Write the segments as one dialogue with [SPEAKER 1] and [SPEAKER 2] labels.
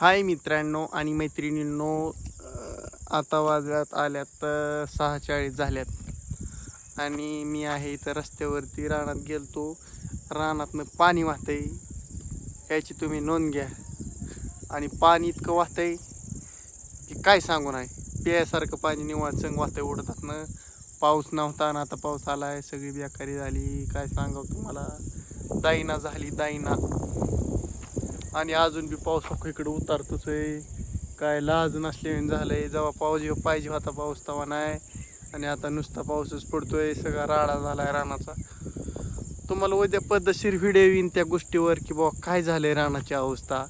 [SPEAKER 1] हाय मित्रांनो आणि मैत्रिणींनो आता वाजल्यात आल्यात सहा चाळीस झाल्यात. आणि मी आहे इथं रस्त्यावरती रानात गेलतो. रानातनं पाणी वाहतंय याची तुम्ही नोंद घ्या. आणि पाणी इतकं वाहतंय की काय सांगू नाही. प्यायसारखं पाणी निवाळ चंग वाहतंय उडतातनं पाऊस नव्हता ना आता पाऊस आला आहे सगळी बेकारी झाली. काय सांगावं तुम्हाला? दाईना झाली दाईना आणि अजून बी पाऊस अख्खा इकडे उतारतोच आहे. काय लाज नसले झालंय. जेव्हा पाऊस जेव्हा पाहिजे होता पाऊस तेव्हा नाही. आणि आता नुसता पाऊसच पडतोय. सगळा राडा झालाय रानाचा. तुम्हाला उद्या पद्धतशीर व्हिडिओ येईन त्या गोष्टीवर की बाबा काय झालंय रानाची अवस्था.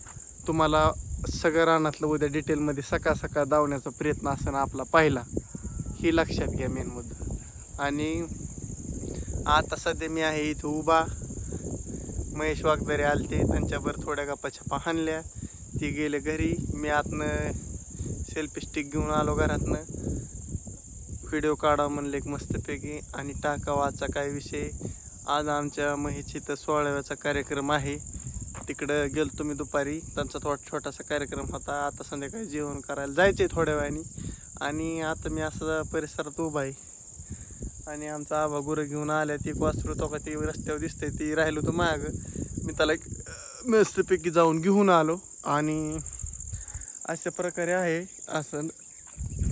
[SPEAKER 1] तुम्हाला सगळं रानातलं उद्या डिटेलमध्ये सकाळ सकाळ धावण्याचा प्रयत्न असं आपला पाहिला ही लक्षात घ्या मेन मुद्दा. आणि आता सध्या मी आहे इथं उभा. महेश वागदरे आलते त्यांच्यावर थोड्या गप्पा छप्पा हाणल्या. ती गेले घरी. मी आतनं सेल्फी स्टिक घेऊन आलो घरातनं. व्हिडिओ काढा म्हणले एक मस्तपैकी. आणि टाकावाचा काय विषय? आज आमच्या महेशची तर सोळाव्याचा कार्यक्रम आहे. तिकडं गेलतो मी दुपारी. त्यांचा थोडा छोटासा कार्यक्रम होता. आता संध्याकाळी जेवण करायला जायचे थोड्या वेळाने. आणि आता मी असं परिसरात उभा आहे. आणि आमचा आबा गुरं घेऊन आल्या. ती वासरू तो का ती रस्त्यावर दिसते ती राहिलो तो माग. मी त्याला एक मस्तपैकी जाऊन घेऊन आलो. आणि अशा प्रकारे आहे असं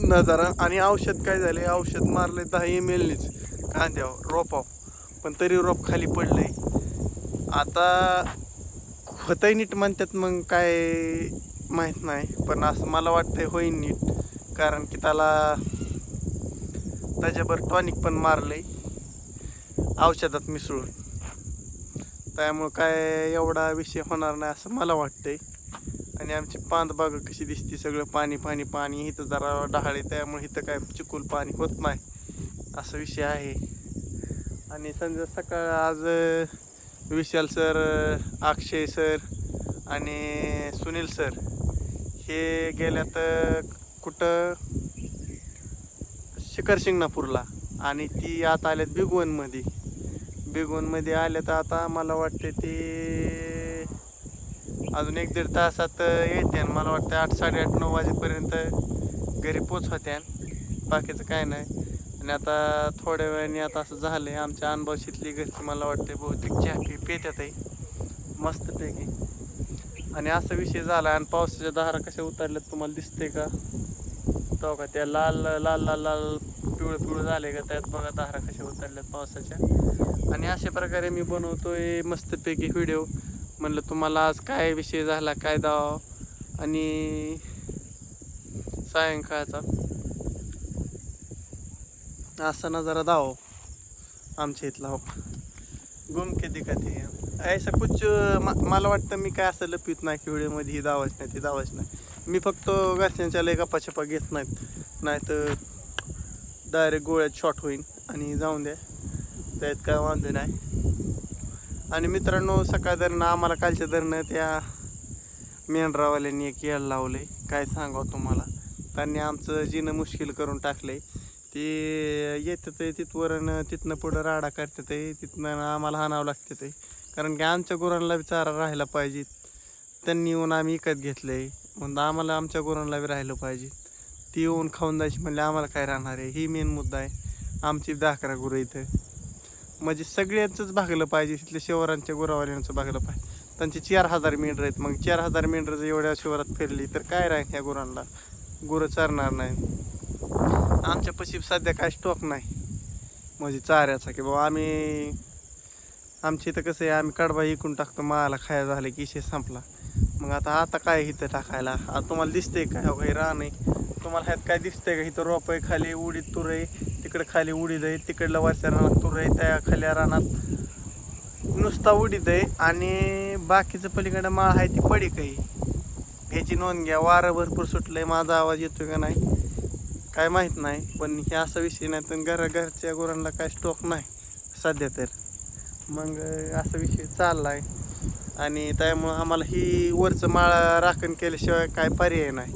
[SPEAKER 1] नजारा. आणि औषध काय झाले औषध मारले दहा एम एलनीच कांद्यावर रोपाव पण तरी रोप खाली पडलंय. आता होतंय नीट म्हणतात मग काय माहीत नाही. पण असं मला वाटतंय होईन नीट. कारण की त्याला त्याच्यावर टॉनिक पण मारलंय. औषधात मिसळून. त्यामुळं काय एवढा विषय होणार नाही असं मला वाटतंय. आणि आमची पांद कशी दिसते सगळं पाणी पाणी पाणी इथं जरा डहाळे त्यामुळे इथं काय चिकूल पाणी होत नाही असा विषय आहे. आणि समजा सकाळ आज विशाल सर अक्षय सर आणि सुनील सर हे गेल्यात कुठं? शिखर शिंगणापूरला. आणि ती आता आल्यात बिगवनमध्ये बिगवनमध्ये तर आता मला वाटते ते अजून एक दीड तासात येते आणि मला वाटतं आठ साडेआठ नऊ वाजेपर्यंत घरी पोचवत्यान बाकीचं काय नाही. आणि आता थोड्या वेळाने आता असं झालं आहे आमच्या अनबाशीतली घरची मला वाटते बहुतेक चहा पी पेत्यात आहे. मस्तपैकी. आणि असा विषय झाला आणि पावसाच्या धारा कशा उतरल्यात तुम्हाला दिसते का? तो का त्या लाल लाल लाल लाल पिवळं पिवळं झाले का त्यात बघा धारा कशा उतरल्यात पावसाच्या. आणि अशा प्रकारे मी बनवतोय मस्तपैकी व्हिडिओ. म्हणलं तुम्हाला आज काय विषय झाला काय दाव? आणि सायंकाळचा. असताना जरा दाव आमच्या इथला हो. गुम का ते ऐसा कुछ मला वाटतं मी काय असं लपित नाही की व्हिडिओमध्ये ही दावाच नाही ती दावाच नाही. मी फक्त घरच्यांच्या लय गप्पा छप्पा घेत नाहीत. नाही तर डायरेक्ट गोळ्यात शॉट होईन आणि जाऊन द्या. त्यात काय वांधे नाही. आणि मित्रांनो सकाळ दरनं आम्हाला कालच्या दरनं त्या मेंढरावाल्यांनी एक यायला आहे काय सांगावं तुम्हाला? त्यांनी आमचं जिनं मुश्किल करून टाकलंय. ते येतात ते तिथवरून तिथनं पुढं राडा काढतात ते तिथनं आम्हाला हाणावं लागतं ते कारण की आमच्या गुरांना बी चारा राहायला पाहिजे. त्यांनी येऊन आम्ही विकत घेतलंय. म्हणलं आम्हाला आमच्या गुरांना बी राहिलं पाहिजे. ती येऊन खाऊन जायची म्हणले आम्हाला काय राहणार आहे? ही मेन मुद्दा आहे. आमची दाखरा गुरं इथं. म्हणजे सगळ्यांचंच भागलं पाहिजे तिथल्या शिवरांच्या गुरावाल्यांचं भागलं पाहिजे. त्यांचे चार हजार मेंढर आहेत. मग चार हजार मेंढर जर एवढ्या शिवरात फिरली तर काय राहील ह्या गुरांना? गुरं चारणार नाही आमच्या पशी सध्या काय स्टॉक नाही. म्हणजे चाऱ्याचा की बाबा आम्ही आमच्या इथं कसं आहे आम्ही कडबा इकून टाकतो माला खायला झालं की इशे संपला. मग आता आता काय इथं टाकायला? आता तुम्हाला दिसतंय काय हो काही रान आहे तुम्हाला ह्यात काय दिसतंय का? इथं रोप आहे खाली उडीद तूर आहे. तिकडे खाली उडीद आहे. तिकडलं वरच्या रानात तूर आहे. त्या खाल्या रानात नुसता उडीद आहे. आणि बाकीचं पलीकडं माळ आहे ती पडीक आहे. ह्याची नोंद घ्या. वारं भरपूर सुटलं आहे माझा आवाज येतो का नाही? काय माहीत नाही. पण हे असा विषय नाही. तर घरा घरच्या गुरांना काय स्टॉक नाही सध्या तर. मग असा विषय चालला आहे आणि त्यामुळं आम्हाला ही वरचं माळ राखण केल्याशिवाय काय पर्याय नाही.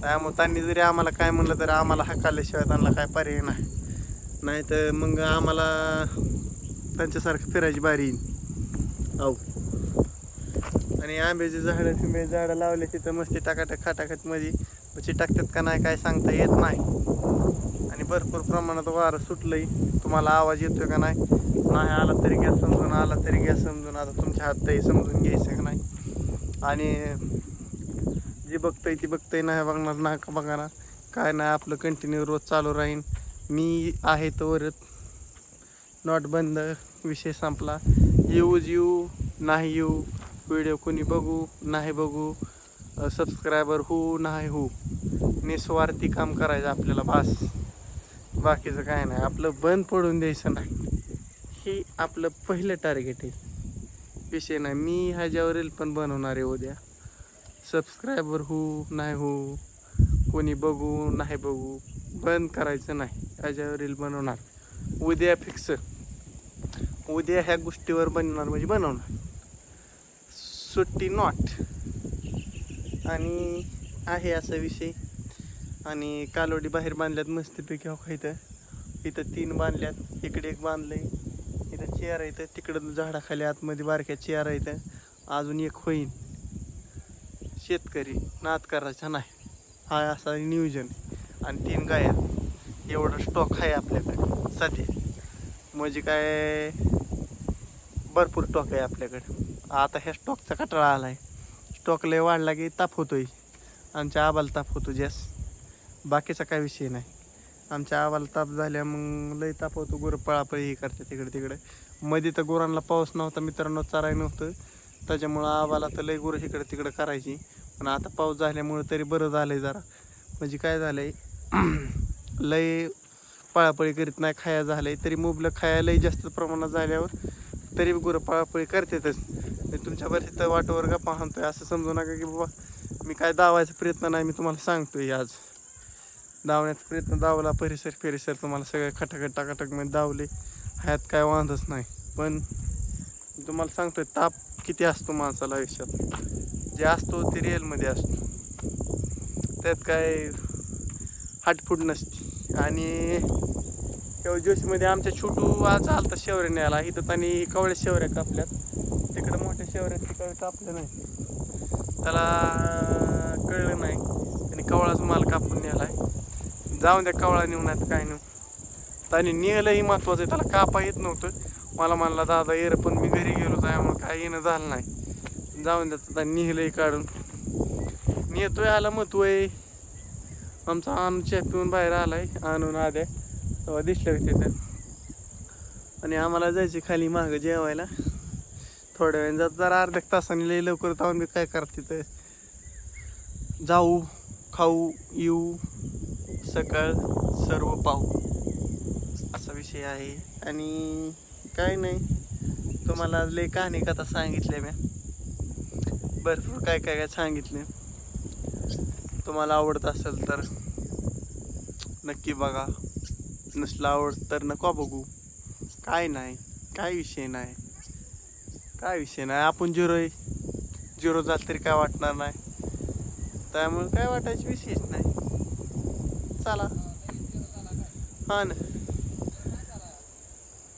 [SPEAKER 1] त्यामुळे त्यांनी जरी आम्हाला काय म्हणलं तरी आम्हाला हाकाल्याशिवाय त्यांना काय पर्याय नाही. नाही तर मग आम्हाला त्यांच्यासारखं फिरायची बारी येईल हो आणि आंब्याची झाडं फिंब्याची झाडं लावले तिथं मस्ती टाकाटक खाटाखटमध्ये. टाकतात का नाही काय सांगता येत नाही. भरपूर प्रमाणात वारं सुटलंय. तुम्हाला आवाज येतोय का नाही? नाही आला तरी गॅस समजून आला तरी गॅस समजून. आता तुमच्या हात समजून घ्यायचं का नाही? आणि जे बघतंय ती बघतंय नाही बघणार ना का बघणार काय नाही आपलं कंटिन्यू रोज चालू राहीन. मी आहे तोवरच नॉट बंद. विषय संपला. येऊज येऊ नाही येऊ. व्हिडिओ कोणी बघू नाही बघू. सबस्क्रायबर हो नाही हो. निस्वार्थी काम करायचं आपल्याला बास. बाकीचं काय नाही. आपलं बंद पडून द्यायचं नाही हे आपलं पहिलं टार्गेट आहे. विषय नाही. मी ह्याच्यावर रील पण बनवणार आहे उद्या. सबस्क्रायबर हो नाही हो कोणी बघू नाही बघू बंद करायचं नाही. ह्याच्यावर रील बनवणार. उद्या फिक्स उद्या ह्या गोष्टीवर बनणार म्हणजे बनवणार. सुट्टी नॉट आणि आहे असा विषय. आणि कालोडी बाहेर बांधल्यात मस्तपैकी. हो इथं इथं तीन बांधल्यात. इकडे एक बांधलंय. इथं चेअर आहे तर तिकडं झाडाखाली आतमध्ये बारक्या चेअर आहे तर अजून एक होईन. शेतकरी नाद करायचा नाही. हा असा नियोजन आणि तीन गाया एवढा स्टॉक आहे आपल्याकडे. सध्या. म्हणजे काय भरपूर स्टॉक आहे आपल्याकडे. आता ह्या स्टॉकचा कटाळा आला आहे स्टॉक लय वाढला की ताप होतोय. आमच्या आबाला ताप होतो जास्त. बाकीचा काय विषय नाही. आमच्या आवाला ताप झाल्या मग लय ताप होतो. गुरं पळापळी हे करते तिकडे तिकडे. मध्ये तर गुरांना पाऊस नव्हता मित्रांनो चाराय नव्हतं. त्याच्यामुळं आवाला तर लय गुरं इकडे तिकडे करायची. पण आता पाऊस झाल्यामुळं तरी बरं झालंय जरा. म्हणजे काय झालंय? लय पळापळी करीत नाही खाया झालंय. तरी मुबलं खाया लय जास्त प्रमाणात झाल्यावर तरी गुरं पळापळी करतातच. मी तुमच्यावर तिथं वाटवर गप्पा हाणतोय. असं समजू नका की बाबा मी काय दावायचा प्रयत्न नाही मी तुम्हाला सांगतोय आज. धावण्याचा प्रयत्न धावला परिसर परिसर तुम्हाला सगळे खटाखट टाकाटकमध्ये धावले. ह्यात काय वांधच नाही. पण तुम्हाला सांगतोय ताप किती असतो माणसाला आयुष्यात. जे असतो ते रिअलमध्ये असतो. त्यात काय हाटफूट नसते. आणि तेव्हा जोशीमध्ये आमच्या छोटू आज आलता शेवऱ्या न्यायला. इथं आणि कवळ्या शेवऱ्या कापल्यात. तिकडे मोठ्या शेवऱ्यात तिकडे कापल्या नाही त्याला कळलं नाही. आणि कवळाच माल कापून न्यायला आहे. जाऊन द्या कवळा नेऊन आता काय नेऊ. त्याने नेलंही महत्वाचं आहे त्याला कापा येत नव्हतं. मला म्हणला दादा येर पण मी घरी गेलो त्यामुळे काय येणं झालं नाही. जाऊन द्या आता नेलंही काढून. नेतोय आला महत्त्व आहे आमचा आमच्या पिऊन बाहेर आलाय आणून आद्या. तेव्हा दिसलं तिथं. आणि आम्हाला जायचे खाली मागं जेवायला. थोड्या वेळ जात जरा अर्ध्या तासाने लई लवकर जाऊन मी काय करते तिथं. जाऊ खाऊ येऊ. सकाळ सर्व पाहू. असा विषय आहे. आणि काय नाही. तुम्हाला लय कहाणी कथा सांगितल्या मी. भरपूर काय काय काय सांगितले. तुम्हाला आवडत असेल तर नक्की बघा. नसलं आवडत तर नको बघू. काय नाही. काय विषय नाही. काय विषय नाही. आपण झिरो आहे. झिरो झालं तरी काय वाटणार नाही. त्यामुळे काय वाटायचं विषयच नाही. चला. हा ना.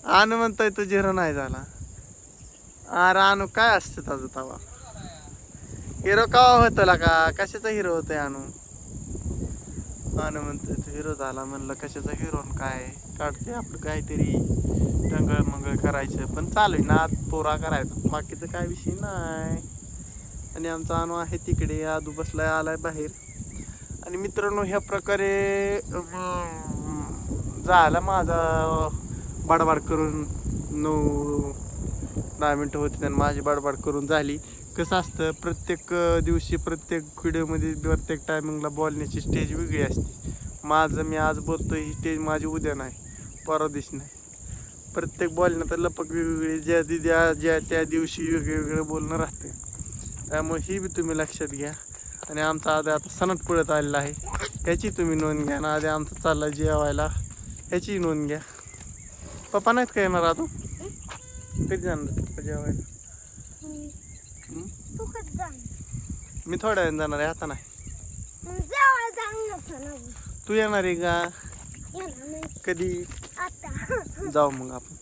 [SPEAKER 1] आणू म्हणतोय तो झिरो नाही झाला. अरे आणू काय असतं त्याचं तवा? हिरो कवा होतो का? कशाचा हिरो होतोय आणू? आणू म्हणतोय तो हिरो झाला. म्हणलं कशाचा हिरो काय? काढते आपलं काहीतरी टंगळ मंगळ करायचं. पण चालू ना पोरा करायचा. बाकीचं काय विषय नाही. आणि आमचा अनु आहे तिकडे. आदू बसलाय आलाय बाहेर. आणि मित्रांनो ह्या प्रकारे झाला माझा बाडबाड करून. नऊ दहा मिनटं होती आणि माझी बाडबाड करून झाली. कसं असतं प्रत्येक दिवशी प्रत्येक व्हिडिओमध्ये प्रत्येक टायमिंगला बोलण्याची स्टेज वेगळी असते. माझं मी आज बोलतो ही स्टेज माझी उद्या नाही परवा दिवशी नाही. प्रत्येक बोलण्यात लपक वेगवेगळी ज्या ज्या ज्या त्या दिवशी वेगवेगळं बोलणं राहते. त्यामुळे ही बी तुम्ही लक्षात घ्या. आणि आमचा आधी आता सणत आलेला आहे. ह्याची तुम्ही नोंद घ्या ना आधी आमचं चाललं जेवायला. ह्याची नोंद घ्या. पप्पा नाहीत का येणार आता कधी जाणार पप्पा जेवायला? मी थोड्या वेळाने जाणार आहे आता नाही. तू येणार आहे का. कधी? जाऊ मग आपण.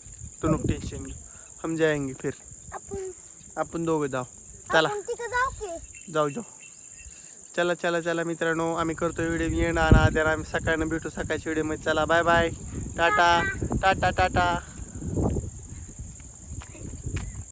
[SPEAKER 1] तू नको टेन्शन घेऊ. हम जाएंगे फिर.
[SPEAKER 2] आपण
[SPEAKER 1] दोघं जाऊ. चला.
[SPEAKER 2] जाऊ
[SPEAKER 1] जाऊ. चला चला चला मित्रांनो आम्ही करतो व्हिडिओ येणार आम्ही सकाळनं भेटू सकाळच्या व्हिडिओमध्ये चला bye bye tata. Tata tata.